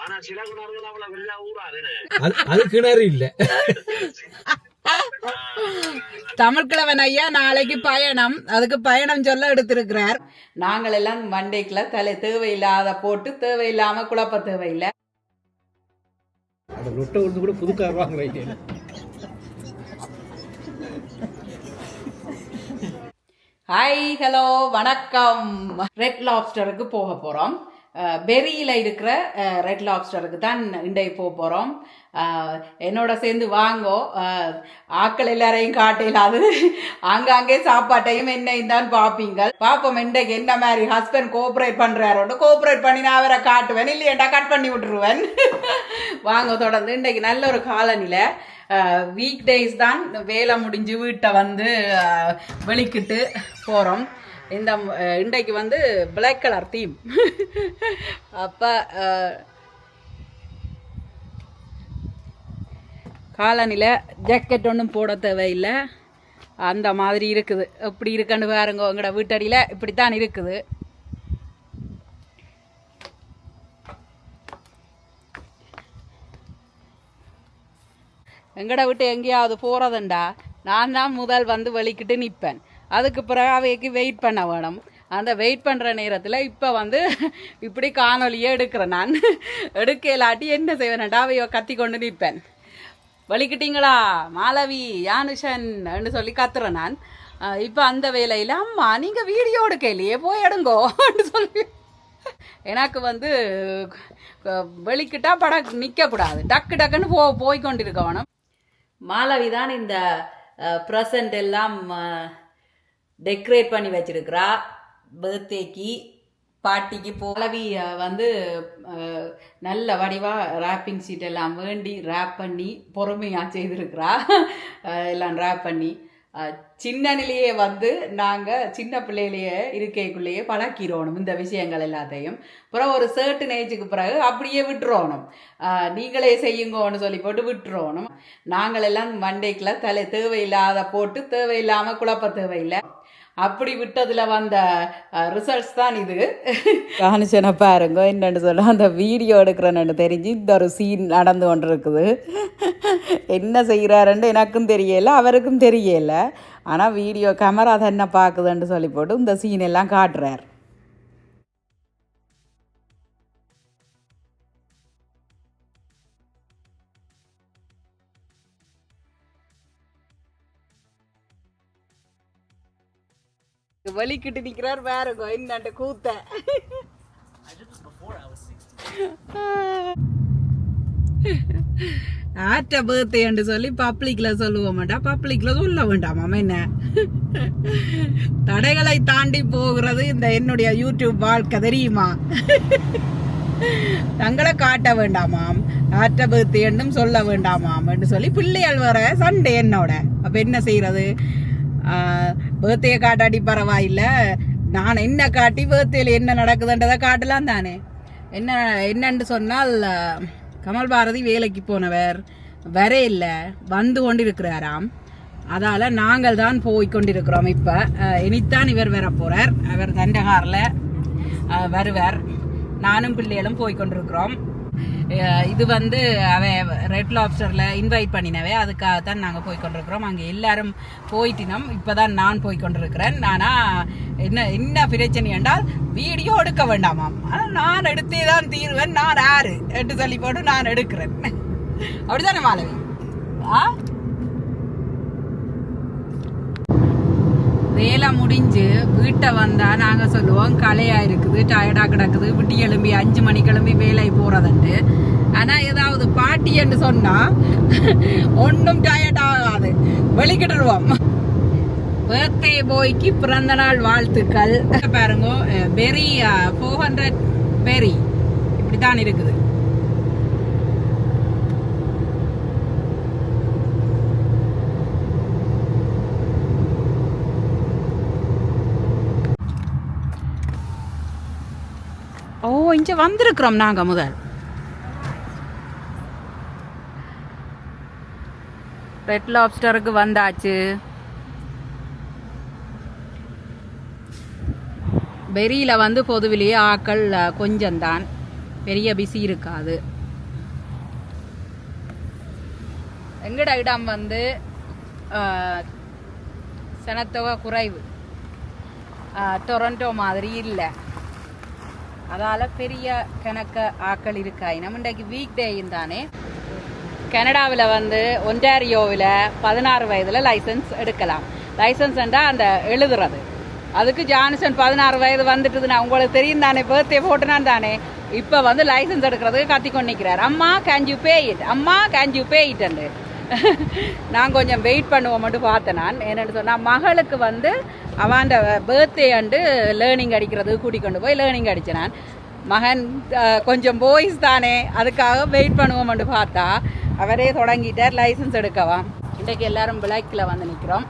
ஆனா சில கிணறுகள் அவ்வளவு வெளியா ஊறாதுன்னு அது கிணறு இல்லை. தமிழ்கிழவன் ஐயா நாளைக்கு பயணம். அதுக்கு பயணம் சொல்ல எடுத்திருக்கிறார். நாங்கள் எல்லாம் மண்டேக்குள்ள தலை தேவையில்லாத போட்டு தேவையில்லாம குழப்ப தேவையில்லை. அந்த ரொட்டை வந்து கூட புது கார் வாங்குறீங்க ஹாய் ஹலோ வணக்கம். ரெட் லாப்ஸ்டருக்கு போக போகிறோம் பெரியில் இருக்கிற ரெட் லாப்ஸ்டருக்கு தான் இன்றைக்கு போக போகிறோம் என்னோட சேர்ந்து வாங்கோ. ஆக்கள் எல்லாரையும் காட்டையிலாது ஆங்காங்கே சாப்பாட்டையும் என்னையும் தான் பார்ப்பீங்க பார்ப்போம் இன்றைக்கு என்ன மாதிரி ஹஸ்பண்ட் கோஆப்ரேட் பண்ணுறாரோட கோஆப்ரேட் பண்ணி நான் அவரை காட்டுவேன் இல்லையேண்டா கட் பண்ணி விட்டுருவேன். வாங்க தொடர்ந்து. இன்றைக்கு நல்ல ஒரு காலநிலை. வீக் டேஸ் தான் வேலை முடிஞ்சு வீட்டை வந்து வெளிக்கிட்டு போகிறோம் இந்த இன்றைக்கு வந்து பிளாக் கலர் தீம் அப்போ காலனில ஜாக்கெட் ஒன்றும் போட தேவையில்லை. அந்த மாதிரி இருக்குது. எப்படி இருக்குன்னு பாருங்க உங்களோட வீட்டடியில் இப்படித்தான் இருக்குது. எங்கட விட்டு எங்கேயாவது போகிறதுண்டா நான் தான் முதல் வந்து வலிக்கிட்டு நிற்பேன். அதுக்கு பிறகு அவைக்கு வெயிட் பண்ண வேணும். அந்த வெயிட் பண்ணுற நேரத்தில் இப்போ வந்து இப்படி காணொலியே எடுக்கிறேன் நான். எடுக்க இல்லாட்டி என்ன செய்வேன்டா அவையோ கத்தி கொண்டு நிற்பேன். வலிக்கிட்டீங்களா? மாலவி யானுஷன் சொல்லி கத்துறேன் நான். இப்போ அந்த வேலையில் அம்மா நீங்கள் வீடியோ எடுக்கலையே போய் எடுங்கோன்னு சொல்லி. எனக்கு வந்து அஹ், வெளிக்கிட்டா படம் நிற்கக்கூடாது டக்கு டக்குன்னு போ போய் கொண்டிருக்கணும் மாலவி தான் இந்த ப்ரெசண்ட் எல்லாம் டெக்கரேட் பண்ணி வச்சிருக்கிறா. பர்த்டேக்கு பாட்டிக்கு போலவி வந்து நல்ல வடிவாக ரேப்பிங் சீட் எல்லாம் வேண்டி ரேப் பண்ணி பொறுமையாக செய்திருக்கிறா. எல்லாம் ரேப் பண்ணி. அஹ், சின்னனிலேயே வந்து நாங்கள் சின்ன பிள்ளையிலேயே இருக்கைக்குள்ளேயே பழக்கிறோணும் இந்த விஷயங்கள் எல்லாத்தையும். அப்புறம் ஒரு சர்டன் ஏஜுக்கு பிறகு அப்படியே விட்டுறோணும். நீங்களே செய்யுங்கோன்னு சொல்லி போட்டு விட்டுறோணும். நாங்களெல்லாம் எல்லாம் தலை தேவையில்லாத போட்டு தேவையில்லாமல் குழப்ப தேவையில்லை. அப்படி விட்டதில் வந்த ரிசல்ட்ஸ் தான் இது. காணிச்சனை பாருங்க என்னென்னு சொல்ல அந்த வீடியோ எடுக்கிறேன்னு தெரிஞ்சு இந்த ஒரு சீன் நடந்து கொண்டு இருக்குது என்ன செய்கிறாருன்னு எனக்கும் தெரியல அவருக்கும் தெரியல. ஆனால் வீடியோ கேமரா அதை என்ன பார்க்குதுன்னு சொல்லி போட்டு இந்த சீன் எல்லாம் காட்டுறார். வலிக்கிட்டு நிற்கிறார் பாருங்க என்னட்ட கூத்த. ஆட்ட பர்த்டேன்னு சொல்லி பப்ளிக்ல சொல்லுவோம் மாட்டா பப்ளிக்ல சொல்ல வேண்டாமாம் என்ன? தடைகளை தாண்டி போகிறது இந்த என்னுடைய யூடியூப் வாழ்க்கை தெரியுமா? தங்களை காட்ட வேண்டாமாம் ஆட்ட பர்த்டேன்னும் சொல்ல வேண்டாமாம் என்று சொல்லி பிள்ளைகள் வர சண்டே என்னோட. அப்ப என்ன செய்யறது? பர்த்டே காட்டாடி பரவாயில்ல. நான் என்ன காட்டி பேர்த்தையில் என்ன நடக்குதுன்றதை காட்டலாம் தானே. என்ன என்னன்னு சொன்னால் கமல் பாரதி வேலைக்கு போனவர். வர இல்லை வந்து கொண்டிருக்கிறாராம். அதால் நாங்கள் தான் போய் கொண்டிருக்கிறோம் இப்போ. இனித்தான் இவர் வர போகிறார் அவர் தண்டகாரில் வருவார். நானும் பிள்ளைகளும் போய் கொண்டிருக்கிறோம். இது வந்து அவன் ரெட் லாப்ஸ்டரில் இன்வைட் பண்ணினவே அதுக்காக தான் நாங்கள் போய் கொண்டிருக்கிறோம். அங்கே எல்லாரும் போயிட்டினோம். இப்போ தான் நான் போய் கொண்டிருக்கிறேன். நானா என்ன என்ன பிரச்சனை என்றால் வீடியோ எடுக்க வேண்டாமாம். ஆனால் நான் எடுத்தே தான் தீருவேன். நான் யாரு? என்று சொல்லி போட்டு நான் எடுக்கிறேன். அப்படிதானே மாலவி? ஆ? வேலை முடிஞ்சு வீட்டை வந்தா நாங்க சொல்லுவோம் கலையா இருக்குது டயர்டா கிடக்குது விட்டி எழும்பி அஞ்சு மணி கிளம்பி வேலை போறதுண்டு. ஆனா ஏதாவது பாட்டி என்று சொன்னா ஒன்றும் டயர்ட் ஆகாது. வெளிக்கிட்டுருவோம். பர்த்டே பாய்க்கு பிறந்த நாள் வாழ்த்துக்கள். பாருங்க பெரி ஃபோர் ஹண்ட்ரட் பெரி இப்படித்தான் இருக்குது ஓ இங்க வந்திருக்கிறோம் நாங்க முதல். ரெட் லாப்ஸ்டருக்கு வந்தாச்சு. பெரியில் வந்து பொதுவிலேயே ஆக்கள் கொஞ்சம்தான். பெரிய பிஸி இருக்காது. எங்கட இடம் வந்து ஆஹ், சனத்தொகை குறைவு. ஆஹ், டொரண்டோ மாதிரி இல்லை. அதால் பெரிய கணக்க ஆக்கள் இருக்காயினம் இன்றைக்கு வீக் டேயும் தானே. கனடாவில் வந்து ஒன்டாரியோவில் பதினாறு வயதில் லைசன்ஸ் எடுக்கலாம். லைசன்ஸ் என்றால் அந்த எழுதுறது. அதுக்கு ஜான்சன் பதினாறு வயது வந்துட்டுதுன்னா உங்களுக்கு தெரியும் தானே பர்த்டே போட்டுனான் தானே. இப்போ வந்து லைசன்ஸ் எடுக்கிறதுக்கு கத்திக்கொண்டு நிற்கிறார் அம்மா கேன் யூ பே இட் அம்மா கேன் யூ பே இட் நான் கொஞ்சம் வெயிட் பண்ணுவோம் மட்டும் பார்த்தேன் நான். என்னென்னு சொன்னால் மகளுக்கு வந்து அவன் பர்த்டே அண்டு லேர்னிங் அடிக்கிறது கூட்டிக் கொண்டு போய் லேர்னிங் அடித்தேன் நான். மகன் கொஞ்சம் பாய்ஸ் தானே அதுக்காக வெயிட் பண்ணுவோம்னு பார்த்தா அவரே தொடங்கிட்டார் லைசன்ஸ் எடுக்கவா. இன்றைக்கு எல்லாரும் பிளாக்கில் வந்து நிற்கிறோம்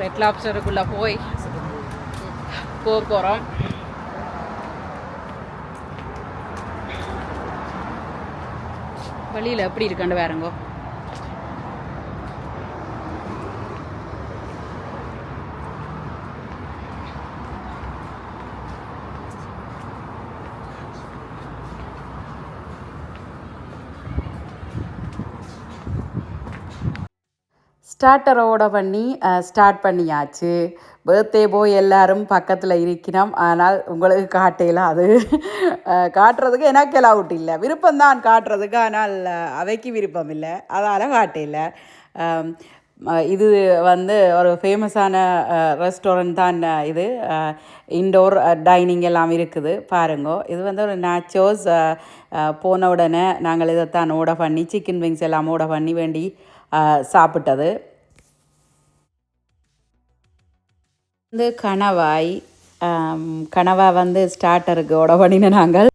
பெட் லாப்ஸ்டருக்குள்ளே போய் போக போகிறோம் வழியில் எப்படி இருக்காண்டு வேறங்கோ? ஸ்டார்டரோட பண்ணி ஸ்டார்ட் பண்ணியாச்சு. பர்த்டே போய் எல்லாரும் பக்கத்தில் இருக்கிறோம் ஆனால் உங்களுக்கு காட்டையில் அது. காட்டுறதுக்கு எனக்கு அலவுட் இல்லை. விருப்பம்தான் காட்டுறதுக்கு ஆனால் அவைக்கு விருப்பம் இல்லை. அதால் காட்டையில் இது வந்து ஒரு ஃபேமஸான ரெஸ்டாரண்ட் தான் இது. இன்டோர் டைனிங் எல்லாம் இருக்குது. பாருங்கோ. இது வந்து ஒரு நேச்சோஸ் போன உடனே நாங்கள் இதைத்தான் ஓட பண்ணி சிக்கன் விங்ஸ் எல்லாம் ஓட பண்ணி வேண்டி சாப்பிட்டது. வந்து கணவாய் கணவா வந்து ஸ்டார்டருக்கு ஓட நாங்கள்.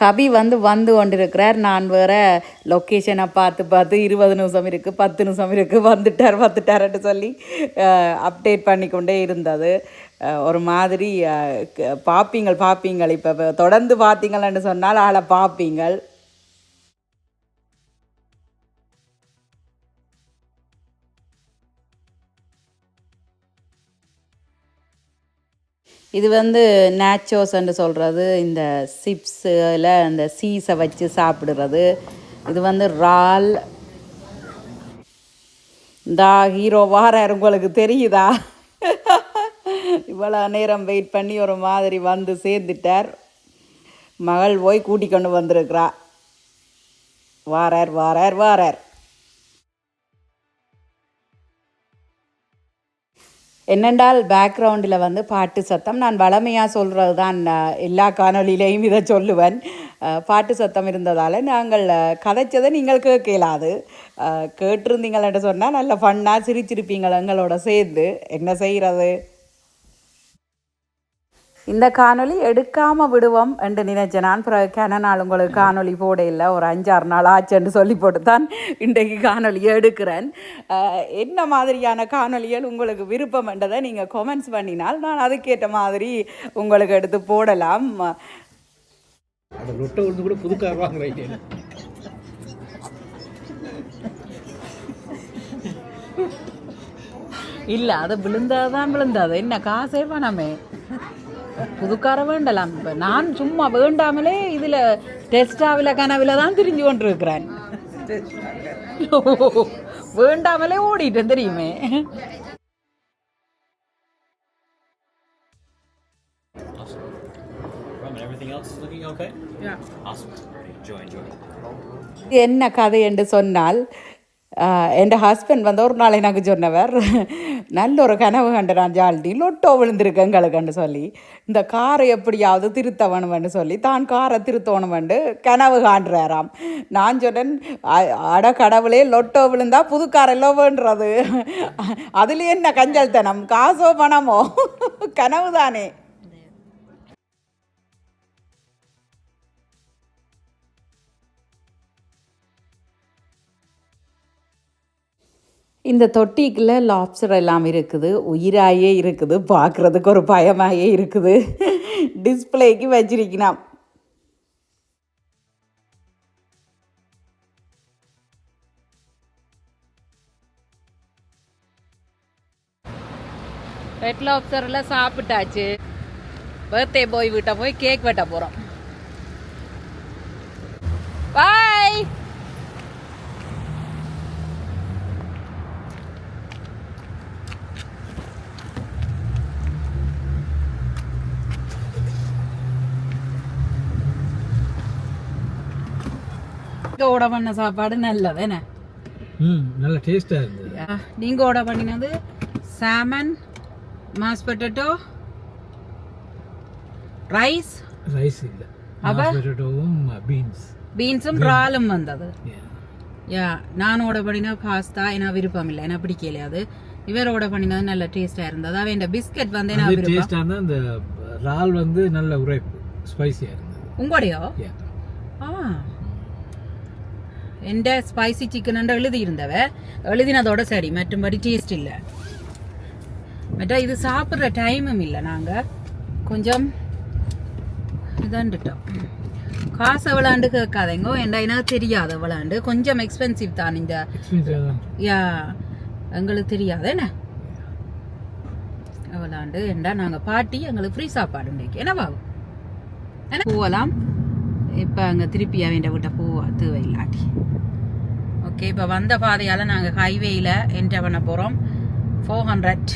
கவி வந்து வந்து கொண்டிருக்கிறார். நான் வேற லொக்கேஷனை பார்த்து பார்த்து இருபது நிமிஷம் இருக்குது பத்து நிமிஷம் இருக்குது வந்துட்டார் வந்துட்டார்ட்டு சொல்லி அப்டேட் பண்ணிக்கொண்டே இருந்தது. ஒரு மாதிரி பார்ப்பீங்கள் பார்ப்பீங்கள் இப்போ தொடர்ந்து பார்த்தீங்கள்னு சொன்னால் ஆளை பார்ப்பீங்கள் இது வந்து நேச்சோஸ்ன்னு சொல்கிறது இந்த சிப்ஸில் இந்த சீஸை வச்சு சாப்பிடுறது. இது வந்து ரால் இந்த ஹீரோ வாரார் உங்களுக்கு தெரியுதா? இவ்வளோ நேரம் வெயிட் பண்ணி ஒரு மாதிரி வந்து சேர்ந்துட்டார். மகள் போய் கூட்டிக் கொண்டு வந்திருக்கிறா. வாரார் வாரார் வாரார். என்னென்றால் பேக்ரவுண்டில் வந்து பாட்டு சத்தம். நான் வளமையாக சொல்கிறது தான் எல்லா காணொளியிலையும் இதை சொல்லுவேன். பாட்டு சத்தம் இருந்ததால் நாங்கள் கதைச்சதை நீங்கள் கேட்கலாது. கேட்டிருந்தீங்கள்னு சொன்னால் நல்ல ஃபன்னாக சிரிச்சிருப்பீங்கள் எங்களோட சேர்ந்து. என்ன செய்கிறது இந்த காணொளி எடுக்காமல் விடுவோம் என்று நினைச்சேன். நான் பிறகு கன நாள் உங்களுக்கு காணொளி போட இல்லை ஒரு அஞ்சாறு நாள் ஆச்சுன்னு சொல்லி போட்டு தான் இன்றைக்கு காணொளியை எடுக்கிறேன். என்ன மாதிரியான காணொளிகள் உங்களுக்கு விருப்பம் என்றதை நீங்கள் கொமெண்ட்ஸ் பண்ணினால் நான் அதுக்கேற்ற மாதிரி உங்களுக்கு எடுத்து போடலாம். அந்த லொட்டை உளுந்து கூட புது கார் வாங்குறீங்க. இல்லை அது விழுந்ததான் விழுந்தது. என்ன காசே பணமே. புதுக்கார வேண்டலாம் இப்போ நான் சும்மா வேண்டாமலே இதில் டெஸ்டாவில் கனவில் தான் திரிஞ்சு கொண்டிருக்கிறேன். வேண்டாமலே ஓடிட்டேன் தெரியுமே. என்ன கதை என்று சொன்னால் என் ஹஸ்பண்ட் வந்து ஒரு நாளை எனக்கு சொன்னவர் நல்ல ஒரு கனவு கண்டு நான் ஜால்டி லொட்டோ விழுந்திருக்கு எங்களுக்குன்னு சொல்லி இந்த காரை எப்படியாவது திருத்த வேணுமென்று சொல்லி தான் காரை திருத்தணுமென்று கனவு காண்றாராம். நான் சொன்னேன் அட கடவுளே லொட்டோ விழுந்தா புது கார் எல்லாம் வேண்டுறது அதுலேயே என்ன கஞ்சல்தனம் காசோ பணமோ? கனவு தானே இந்த தொட்டிக்கில் லாப்ஸ்டர் எல்லாம் இருக்குது. உயிராயே இருக்குது. பார்க்குறதுக்கு ஒரு பயமாயே இருக்குது. டிஸ்பிளேக்கு வச்சிருக்கலாம் ரெட் லாப்ஸ்டரில் சாப்பிட்டாச்சு. பர்த்டே பாய் வீட்டை போய் கேக் வெட்ட போகிறோம் பாய் ஓட பண்ண சாப்பாடு நல்லது என்ன ம் நல்ல டேஸ்டா இருந்தது. நீங்க ஓட பண்ணினது salmon mash potato rice rice இல்ல. அப்ப? பொட்டேட்டோவும் பீன்ஸ் பீன்ஸும் இறாலும் வந்தது. யா நான் ஓட பண்ணின பாஸ்தா எனக்கு விருப்பம் இல்லை எனக்கு பிடிக்கல அது? இவர் ஓட பண்ணினது நல்ல டேஸ்டா இருந்தது. அவன் இந்த பிஸ்கட் வந்து என்ன அது விருப்பம்? டேஸ்டா இருந்தா அந்த இறால் வந்து நல்ல உரைப்பு ஸ்பைசியா இருந்தது. உங்களுடையோ? Yeah. ആ എൻ്റെ സ്പൈസി ചിക്കൻ ഉണ്ട് എഴുതിയിരുന്നവ எழுதினதோட சரி மற்றும்படி டேஸ்ட் இல்லை மற்ற இது சாப்பிட்ற டைமும் இல்லை நாங்கள் கொஞ்சம் இதாண்டுட்டோம் காசு எவ்வளோண்டு கேட்காதேங்கோ ஏண்டா எனக்கு தெரியாது எவ்வளோண்டு கொஞ்சம் எக்ஸ்பென்சிவ் தான் இந்த எக்ஸ்பீரியன்ஸாக தான் யா எங்களுக்கு தெரியாது என்ன எவ்வளோண்டு ஏண்டா நாங்கள் பாட்டி எங்களுக்கு ஃப்ரீ சாப்பாடு இன்றைக்கு என்ன பாபு என்ன போகலாம் இப்போ அங்கே திருப்பி அவன் விட்ட போவா தேவையில்லாட்டி. ஓகே இப்போ வந்த பாதையால் நாங்கள் ஹைவேயில் என்டர் பண்ண போகிறோம் four hundred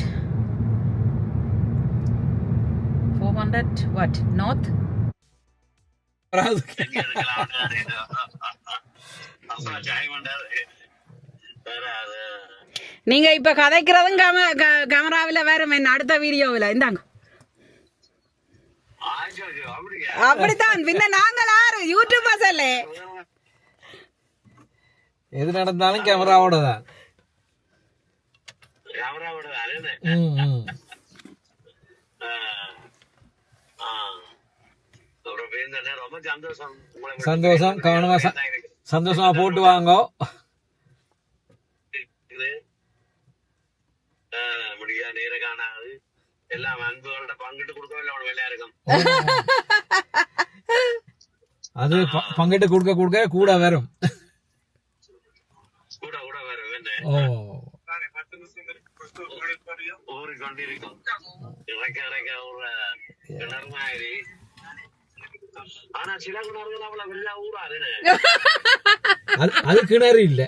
four hundred what north நீங்கள் இப்போ கதைக்கிறதும் கம கேமராவில் வேறு அடுத்த வீடியோவில் இந்தாங்க. அப்படித்தான். பின்ன நாங்கள் யாரு? யூடியூபர்ஸ் அல்லே எது நடந்தாலும் கேமராவோட தான். சந்தோஷம். கவனமா சந்தோஷமா போட்டு வாங்கோ. முடியா நேர காணாது எல்லாம் அன்புகளோட பங்கிட்டு கொடுக்கவே அவன் வேலையா இருக்கும். அது ப- பங்கிட்டு கொடுக்க கொடுக்க கூட வரும். கூட கூட வரும் என்ன? ஓ. ஊறி கொண்டிருக்கும் இறக்க இறக்க ஒரு கிணறு மாதிரி ஆனா சில கிணறுகள் அவ்வளவு வெளியா ஊறாதுன்னு அது அது கிணறு இல்ல.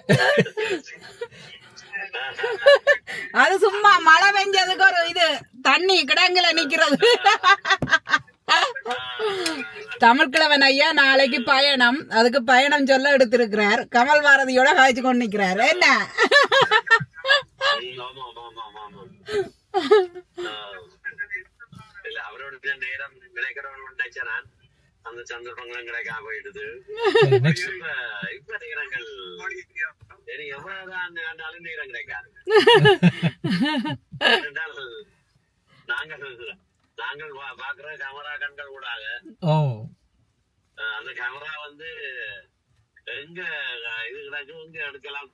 அது சும்மா மழை பெஞ்சதுக்கு ஒரு இது. தண்ணி கிடங்குல நிக்கிறது. தமிழ்கிழவன் ஐயா நாளைக்கு பயணம். அதுக்கு பயணம் சொல்ல எடுத்திருக்கிறார். கமல் பாரதியோட காய்ச்சி கொண்டு நிக்கிறார். என்ன? அந்த சந்தர்ப்பங்களும் கிடைக்காம போயிடுது இப்ப நேரங்கள் எவ்வளவுதான் நேரம் கிடைக்காது. நாங்கள் நாங்கள் பாக்குற கேமரா கண்கள் ஊடாக அந்த கேமரா வந்து எங்க இது கிடக்கும் எங்க எடுக்கலாம்.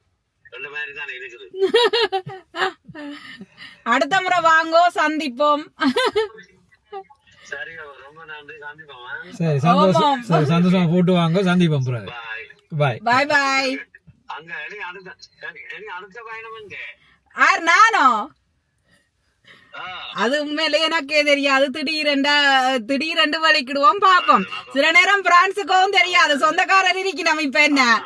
அடுத்த முறை வாங்கோ சந்திப்போம். சரி ரொம்ப நன்றி. சந்திப்போமா? சரி சந்தோஷம் சரி சந்தோஷமா போட்டு வாங்க சந்திப்போம் பாய் பாய் பாய் பாய் அங்க அடுத்த அடுத்த பயணம் ஆர் நானோ? அது உண்மையிலே எனக்கே தெரியாது. திடீரெண்டா திடீரெண்டு வலிக்கிடுவோம் பாப்போம் சில நேரம் பிரான்ஸுக்கும் தெரியாது. சொந்தக்காரர் இருக்கணும் இப்ப என்ன?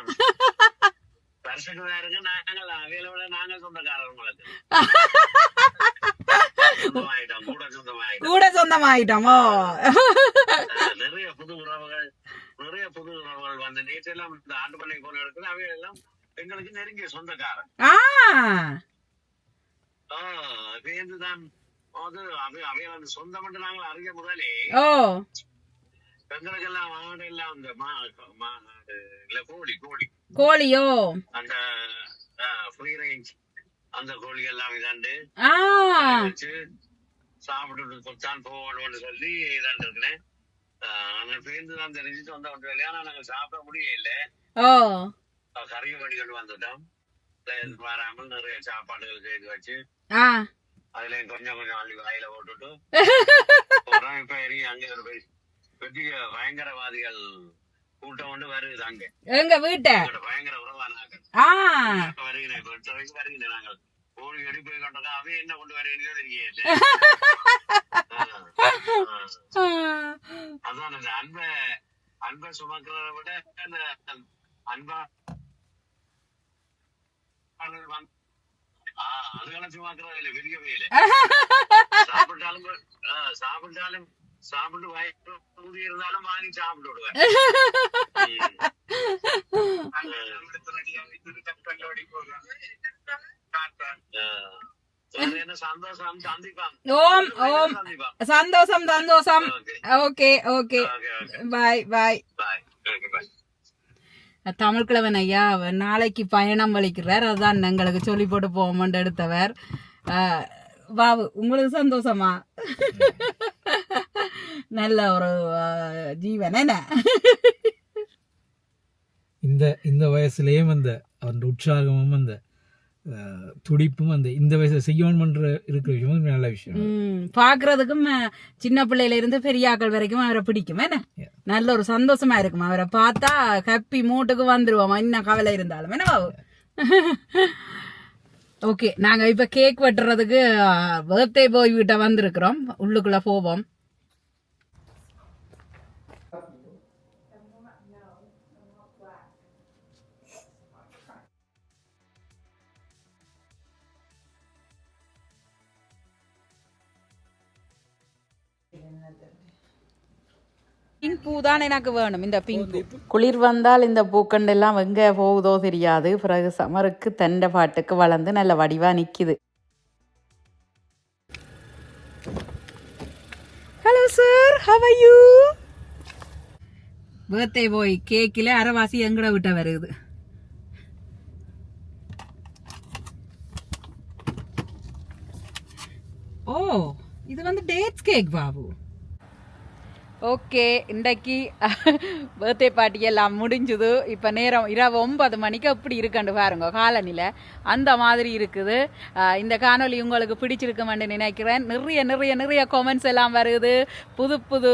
கூட சொந்தமாயிட்டோம். அஹ், நிறைய புது உறவுகள் நிறைய புது உறவுகள் வந்து நேற்றெல்லாம் இந்த ஆண்டு பண்ணை போன இருக்குது அவையெல்லாம் எங்களுக்கு நெருங்கிய சொந்தக்காரர். ஆ. ஆஹ் பேருந்துதான் அது அவை அவையில் அந்த சொந்தம் நாங்கள் அறிய முதலே. எங்களுக்கெல்லாம் மாடு எல்லாம் அந்த மா மாடு இல்ல கோழி கோழி. கோழியோ? அந்த ஃப்ரீ ரேஞ்ச் அந்த கோழி எல்லாம் இதாண்டு சாப்பிட்டு கொத்தான் போகணும்னு சொல்லி இதாண்டு இருக்கிறேன் ஆனா பேருந்து தான் தெரிஞ்சு சொந்த ஒன்று இல்லையா நாங்க சாப்பிட முடியல ஓ. கறியை பண்ணி கொண்டு வந்துட்டோம் வராமல் நிறைய சாப்பாடுகள் செய்து வச்சு அதுல கொஞ்சம் கொஞ்சம் அள்ளி வாயில போட்டுட்டு. இப்ப அங்க ஒரு பெரிய- பயங்கரவாதிகள் கூட்டம் கொண்டு வருது அங்க. எங்க வீட்டை? பயங்கர உறவானாங்க வருகிறேன் இப்ப வரைக்கும் வருகிறேன் நாங்கள். கோழி அடி போய் கண்டதா? அவன் என்ன கொண்டு வரேன்னு தெரியல அதான் அந்த அன்ப அன்பை சுமக்கிறத விட அந்த அன்பா வந்து- ஆ, அதுக்கெல்லாம் சுமக்கிறது இல்லை பெரிய வேலை சாப்பிட்டாலும் ஆ, சாப்பிட்டாலும் சாப்பிட்டு வயிற்று ஊதி இருந்தாலும் வாங்கி சாப்பிட்டு விடுவேன் ம். என்ன சந்தோஷம் சந்திப்பான் ஓம் ஓம் தமிழ்கிழவன் ஐயா நாளைக்கு பயணம் வலிக்கிறார் அதுதான் எங்களுக்கு சொல்லி போட்டு போவோம்னு எடுத்தவர். வாவு உங்களுக்கு சந்தோஷமா? நல்ல ஒரு அஹ், ஜீவன் என்ன? இந்த இந்த வயசுலேயும் அந்த அந்த உற்சாகமும் அந்த துடிப்பும் அந்த இந்த வயசுல செய்யணும்ன்ற இருக்கிற விஷயமும் நல்ல விஷயம். ம், பார்க்கறதுக்கும் அஹ், சின்ன பிள்ளையில இருந்து பெரியாக்கள் வரைக்கும் அவரை பிடிக்கும் என்ன. நல்ல ஒரு சந்தோஷமா இருக்கும். அவரை பார்த்தா ஹாப்பி மூட்டுக்கு வந்துருவோம். இன்னும் கவலை இருந்தாலும் என்ன ஓகே நாங்க இப்ப கேக் வெட்டுறதுக்கு பர்த்டே போய் வீட்டை வந்திருக்கிறோம். உள்ளுக்குள்ள போவோம். பிங்க் பூ தான் எனக்கு வேணும் இந்த பிங்க் பூ குளிர் வந்தால் இந்த பூக்கண்டெல்லாம் எங்கே போகுதோ தெரியாது. பிறகு சமருக்கு தண்டை பாட்டுக்கு வளர்ந்து நல்ல வடிவா நிக்குது. Hello sir how are you birthday போய் கேக்கில் அரைவாசி எங்கட விட்ட வருது. ஓ இது வந்து டேட்ஸ் கேக் பாபு. ஓகே இன்றைக்கு பர்த்டே பார்ட்டி எல்லாம் முடிஞ்சுது. இப்போ நேரம் இரவு ஒன்பது மணிக்கு அப்படி இருக்குன்னு பாருங்க காலநில. அந்த மாதிரி இருக்குது. இந்த காணொலி உங்களுக்கு பிடிச்சிருக்குமென்னு நினைக்கிறேன். நிறைய நிறைய நிறைய கமெண்ட்ஸ் எல்லாம் வருது. புது புது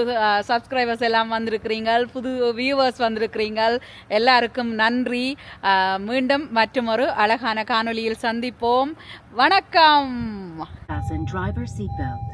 சப்ஸ்கிரைபர்ஸ் எல்லாம் வந்திருக்கிறீங்க புது வியூவர்ஸ் வந்திருக்கிறீங்க எல்லாருக்கும் நன்றி. மீண்டும் மீண்டும் ஒரு அழகான காணொலியில் சந்திப்போம். வணக்கம். Fasten seatbelt.